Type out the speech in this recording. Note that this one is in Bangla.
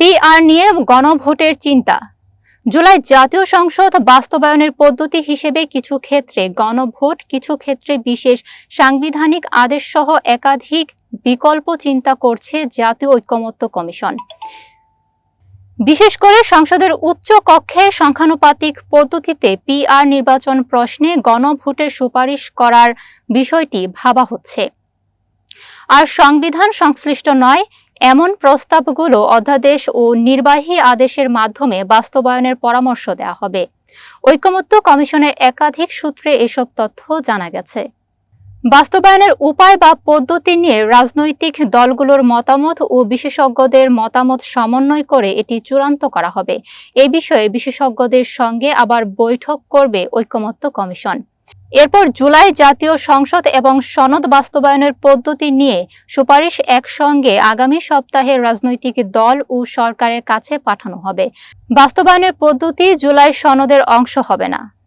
পিআর নিয়ে গণভোটের চিন্তা। জুলাই জাতীয় সংসদ বাস্তবায়নের পদ্ধতি হিসেবে কিছু ক্ষেত্রে গণভোট, কিছু ক্ষেত্রে বিশেষ সাংবিধানিক আদেশ সহ একাধিক বিকল্প চিন্তা করছে জাতীয় ঐক্যমত্য কমিশন। বিশেষ করে সংসদের উচ্চ কক্ষে সংখ্যানুপাতিক পদ্ধতিতে পিআর নির্বাচন প্রশ্নে গণভোটের সুপারিশ করার বিষয়টি ভাবা হচ্ছে। আর সংবিধান সংশ্লিষ্ট নয় এমন প্রস্তাবগুলো অধ্যাদেশ ও নির্বাহী আদেশের মাধ্যমে বাস্তবায়নের পরামর্শ দেওয়া হবে। ঐকমত্য কমিশনের একাধিক সূত্রে এসব তথ্য জানা গেছে। বাস্তবায়নের উপায় বা পদ্ধতি নিয়ে রাজনৈতিক দলগুলোর মতামত ও বিশেষজ্ঞদের মতামত সমন্বয় করে এটি চূড়ান্ত করা হবে। এ বিষয়ে বিশেষজ্ঞদের সঙ্গে আবার বৈঠক করবে ঐকমত্য কমিশন। এরপর জুলাই জাতীয় সংসদ এবং সনদ বাস্তবায়নের পদ্ধতি নিয়ে সুপারিশ একসঙ্গে আগামী সপ্তাহে রাজনৈতিক দল ও সরকারের কাছে পাঠানো হবে। বাস্তবায়নের পদ্ধতি জুলাই সনদের অংশ হবে না।